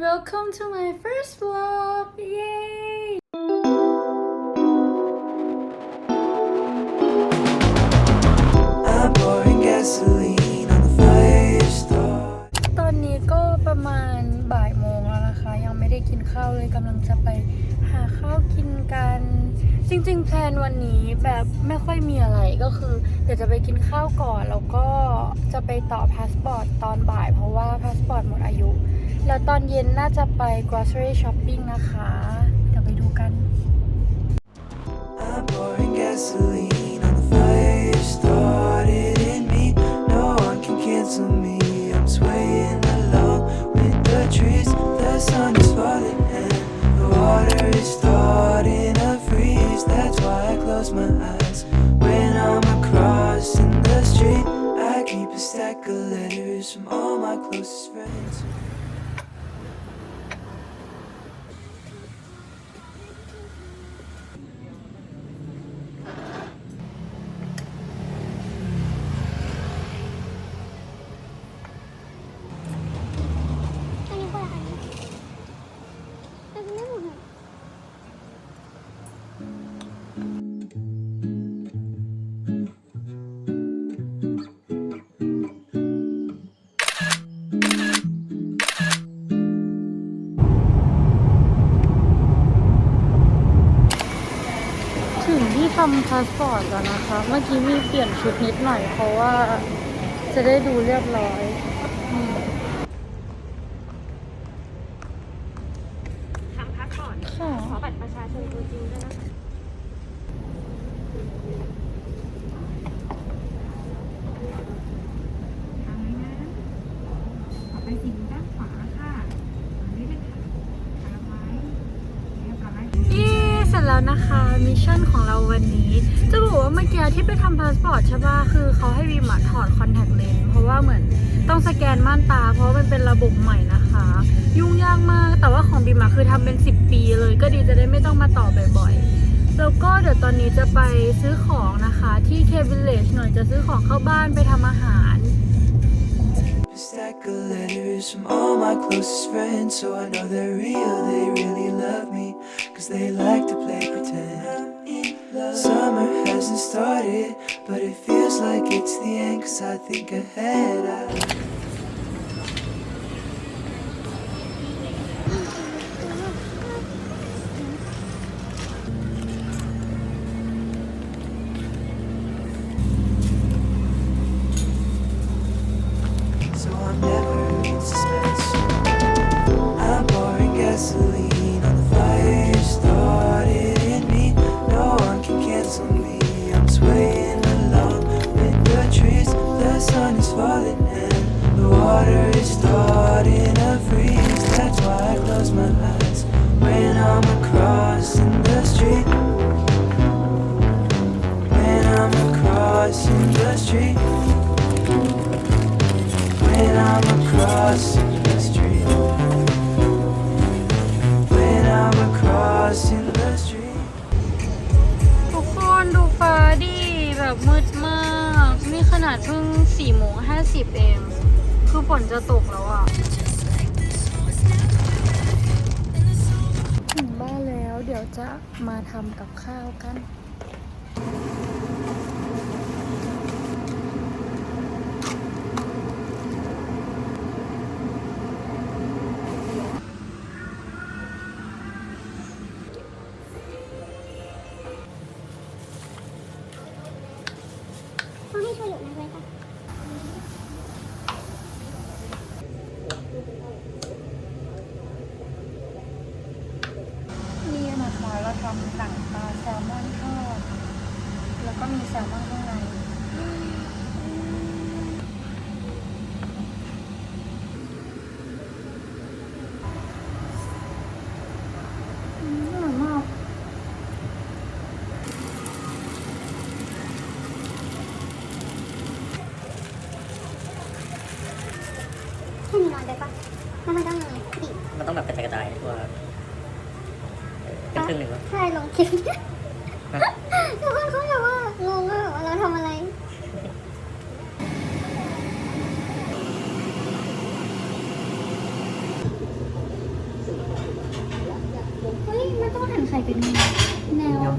Welcome to my first vlog! Yay! I'm pouring gasoline on the fire start. ตอนนี้ก็ประมาณบ่ายโมงแล้วนะคะ ยังไม่ได้กินข้าวเลยกำลังจะไปหาข้าวกินกัน จริงๆ แพลนวันนี้แบบไม่ค่อยมีอะไรก็คือเดี๋ยวจะไปกินข้าวก่อน แล้วก็จะไปต่อพาสปอร์ตตอนบ่าย เพราะว่าพาสปอร์ตหมดอายุ แล้วตอนเย็นน่าจะไป grocery shopping นะคะ เดี๋ยวไปดูกัน I'm pouring gasoline on the fire started in me. No one can cancel me. I'm swaying along with the trees. The sun is falling and the water is starting to freeze. That's why I close my eyes when I'm crossing the street. I keep a stack of letters from all my closest friends. ำพาสปอร์ตแล้วนะคะ เมื่อกี้มีเปลี่ยนชุดนิดหน่อยเพราะว่าจะได้ดูเรียบร้อยอืม ทำพาสปอร์ต ค่ะ ขอบัตรประชาชนตัวจริงด้วยนะคะทางนี้นะต่อไปสิ่งด้านขวาค่ะอันนี้เป็นทางไว้เรียบร้อย เย้เสร็จ แล้วนะคะมิชชั่นของเราวันนี้ จะบอกว่าเมื่อกี้ที่ไปทำพาสปอร์ตใช่ป่ะคือเขาให้วีมาถอดคอนแทคเลนส์เพราะว่าเหมือนต้องสแกนม่านตา เพราะมันเป็นระบบใหม่นะคะ ยุ่งยากมากแต่ว่าของบีมาคือทำเป็น 10 ปีเลย ก็ดีจะได้ไม่ต้องมาต่อบ่อยๆแล้วก็เดี๋ยวตอนนี้จะไปซื้อของนะคะ ที่เควิลเลจหน่อยจะซื้อของเข้าบ้านไปทำอาหาร A stack of letters from all my closest friends, so I know they're real, they really love me, cause they like to play pretend. Summer hasn't started, but it feels like it's the end, cause I think ahead. I... on the fire started me. No one can cancel me. I'm swaying along with the trees. The sun is falling and the water is starting to freeze. That's why I close my eyes when I'm crossing the street. When I'm crossing the street. When I'm crossing นาดเพิ่งสี่โมงห้าสิบเอง คือฝนจะตกแล้วอะถึงบ้านแล้วเดี๋ยวจะมาทำกับข้าวกันำหนังปลาแซลมอนทอด แล้วก็มีแซลมอนข้างใน ป็นครึ่งหนึ่งแล้วใช่ลองคิดชาวบ้นเขาแบบว่างงว่าเราทำอะไรเฮ้ยมันต้องหันไข่เป็นแนว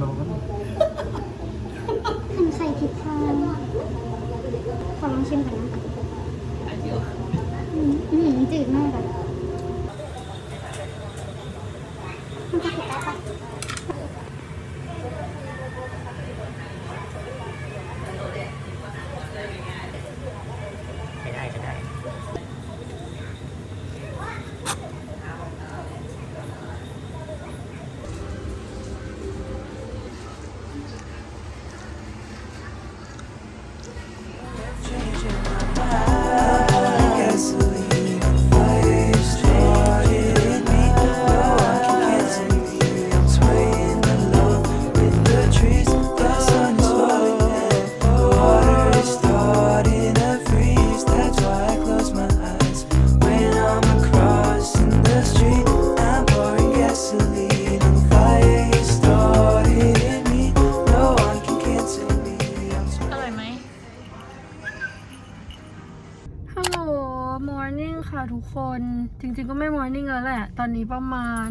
มอร์นิ่งค่ะทุกคน จริงๆก็ไม่มอร์นิ่งแล้วแหละ ตอนนี้ประมาณ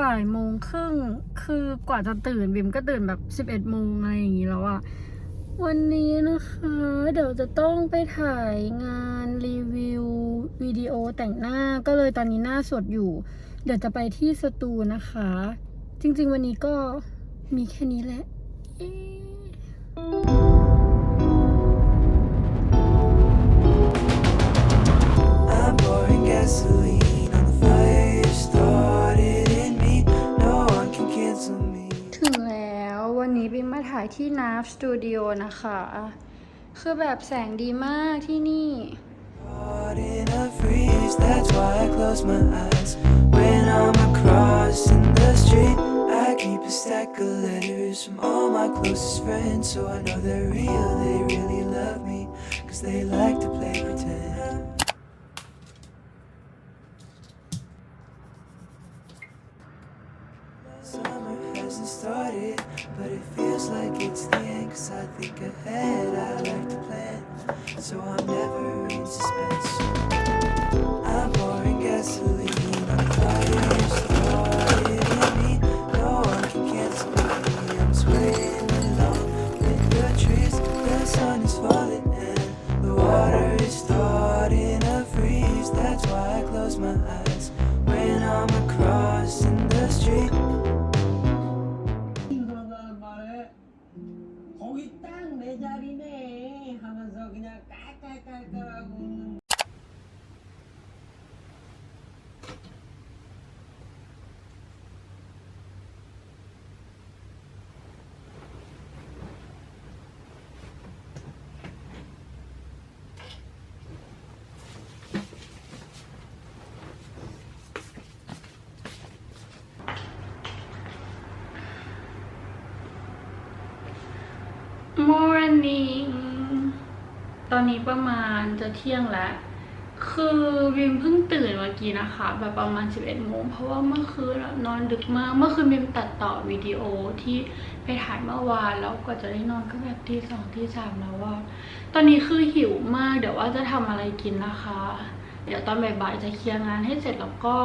บ่ายโมงครึ่ง คือกว่าจะตื่นบิมก็ตื่นแบบ11โมงอะไรอย่างงี้แล้วอะวันนี้นะคะ เดี๋ยวจะต้องไปถ่ายงานรีวิววิดีโอแต่งหน้าก็เลยตอนนี้หน้าสดอยู่ เดี๋ยวจะไปที่สตูนะคะ จริงๆวันนี้ก็มีแค่นี้แหละ ที่นาฟสตูดิโอนะคะ คือแบบแสงดีมากที่นี่ Cause they love Morning ต อนนี้ประมาณจะเที่ยงแล้ว คือบิมเพิ่งตื่นเมื่อกี้นะคะ แบบประมาณ 11โมงเพราะว่าเมื่อคืนอะนอนดึกมาก เมื่อคืนบิมตัดต่อวิดีโอที่ไปถ่ายเมื่อวานแล้วกว่าจะได้นอนก็แบบที่สองที่สามแล้วว่า ตอนนี้คือหิวมาก เดี๋ยวว่าจะทำอะไรกินนะคะ เดี๋ยวตอนบ่ายๆจะเคลียร์งานให้เสร็จแล้วก็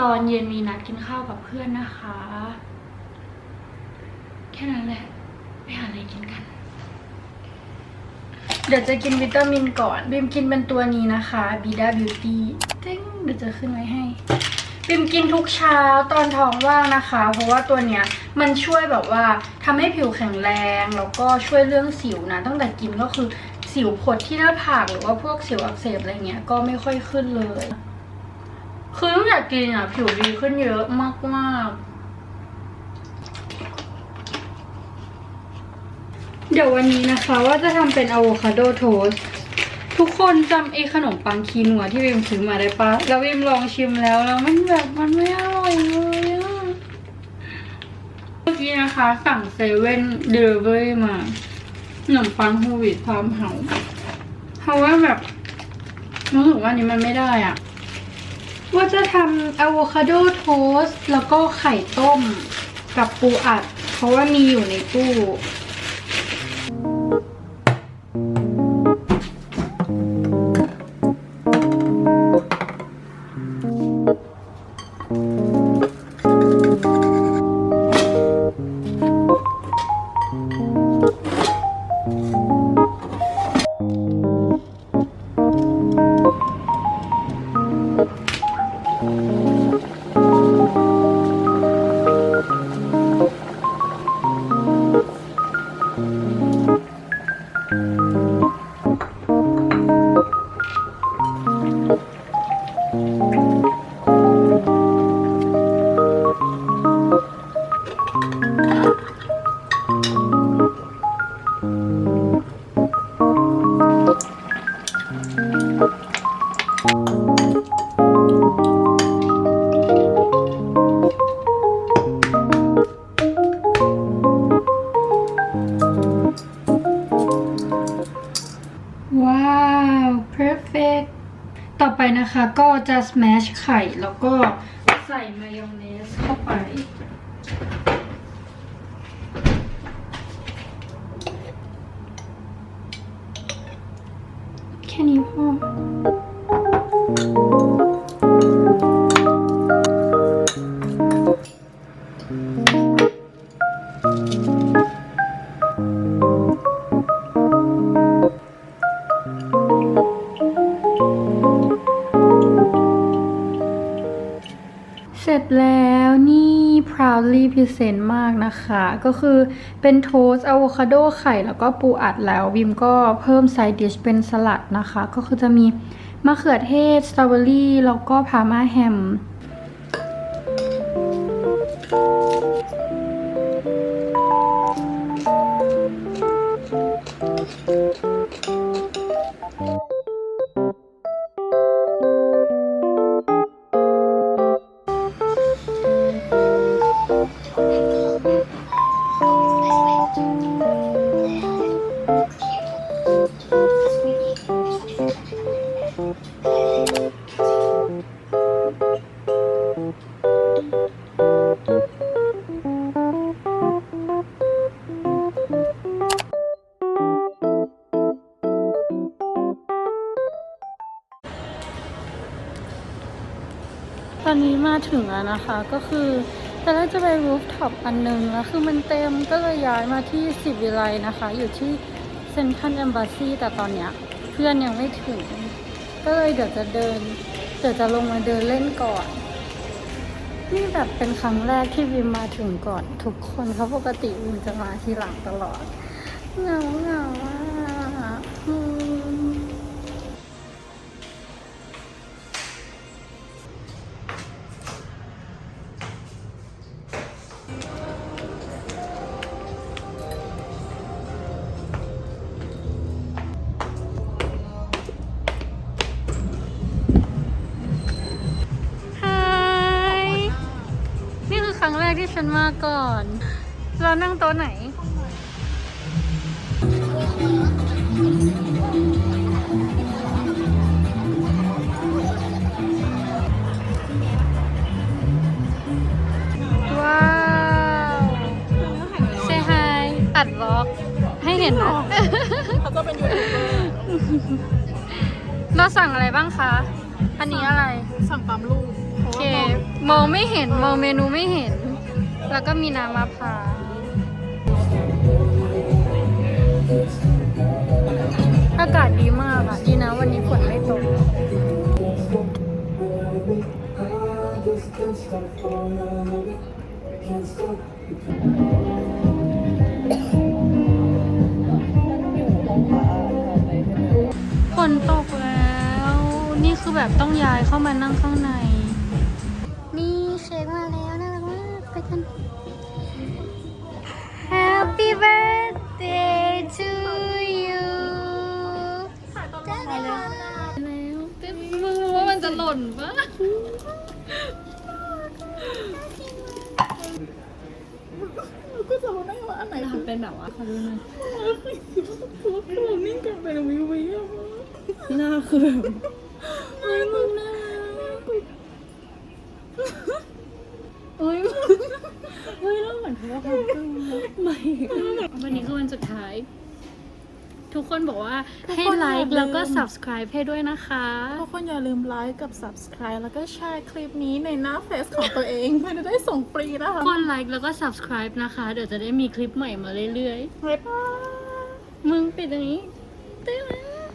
ตอนเย็นมีนัดกินข้าวกับเพื่อนนะคะ แค่นั้นแหละ ไปหาอะไรกินกัน เดี๋ยวจะกินวิตามินก่อนบิมกินเป็นตัวนี้นะคะบีดาบิวตี้เจ๊งเดี๋ยวจะขึ้นไว้ให้บิมกินทุกเช้าตอนท้องว่างนะคะ เพราะว่าตัวเนี้ยมันช่วยแบบว่าทำให้ผิวแข็งแรงแล้วก็ช่วยเรื่องสิวนะตั้งแต่กินก็คือสิวผดที่หน้าผากหรือว่าพวกสิวอักเสบอะไรเงี้ยก็ไม่ค่อยขึ้นเลย คือตั้งแต่กินอะผิวดีขึ้นเยอะมากๆ เดี๋ยววันนี้นะคะว่าจะทำเป็นอะโวคาโดโทสทุกคนจำไอ้ขนมปังคีนัวที่วิมซื้อมาได้ปะแล้ววิมลองชิมแล้วแล้วมันแบบมันไม่อร่อยเลยอะเมื่อกี้นะคะสั่งเซเว่นเดลิเวอรี่มาขนมปังฮูวิตความเหาเพราะว่าแบบรู้สึกว่าอันนี้มันไม่ได้อะว่าจะทำอะโวคาโดโทสแล้วก็ไข่ต้มกับปูอัด เพราะว่ามีอยู่ในตู้ นะคะก็จะ smash ไข่แล้วก็ใส่มายองเนสเข้าไป แค่นี้พอ แล้วนี่ proudly present มากนะคะ ก็คือเป็นโทสต์อะโวคาโดไข่แล้วก็ปูอัดแล้ว วิมก็เพิ่มไซด์ดิชเป็นสลัดนะคะ ก็คือจะมีมะเขือเทศสตรอเบอรี่แล้วก็พาร์มาแฮม ตอนนี้มาถึงแล้วนะคะ ก็คือตอนแรกจะไปรูฟท็อปอันหนึงแล้วคือมันเต็มก็เลยย้ายมาที่สิบวิไลนะคะ อยู่ที่เซนทรัล e อมบ s ซีแต่ตอนเนี้ยเพื่อนยังไม่ถึง ก็เลยเดี๋ยวจะเดิน เดี๋ยวจะลงมาเดินเล่นก่อน นี่แบบเป็นครั้งแรกที่วิมมาถึงก่อน ทุกคนเพราปกติวิมจะมาทีหลังตลอดเหงาเหงา ฉันมาก่อน เรานั่งโต๊ะไหน ว้าวเซฮายอัดวอล์กให้เห็นนะเขาก็เป็นยูทูบเบอร์เราสั่งอะไรบ้างคะ อันนี้อะไร สั่งปั๊มลูกเพโอราะเคว่ามองมองไม่เห็น มองเมนูไม่เห็น แล้วก็มีน้ำมะพร้าวอากาศดีมากอะดีนะวันนี้ฝนไม่ตก ฝนตกแล้ว นี่คือแบบต้องย้ายเข้ามานั่งข้างใน ล่นปะก็จะรู้ได้ว่าอันไหนคือเป็นแบบว่าเขาดูหน่อยผมนิ่งกันไปแล้ววิววิวหน้าคือแบบเฮ้ยมึงน่ารักเฮ้ยเฮ้ยเราเหมือนเขาว่าเขากึ้งไม่วันนี้คือวันสุดท้าย ทุกคนบอกว่าให้ไลค์แล้วก็ subscribe ให้ด้วยนะคะ ทุกคนอย่าลืมไลค์กับ subscribe แล้วก็แชร์คลิปนี้ในหน้าเฟซของตัวเองเพื่อจะได้ส่งฟรีนะคะกดไลค์แล้วก็ subscribe นะคะ เดี๋ยวจะได้มีคลิปใหม่มาเรื่อยบ๊ายบาย ๆ มึงปิดตรงนี้ได้แล้ว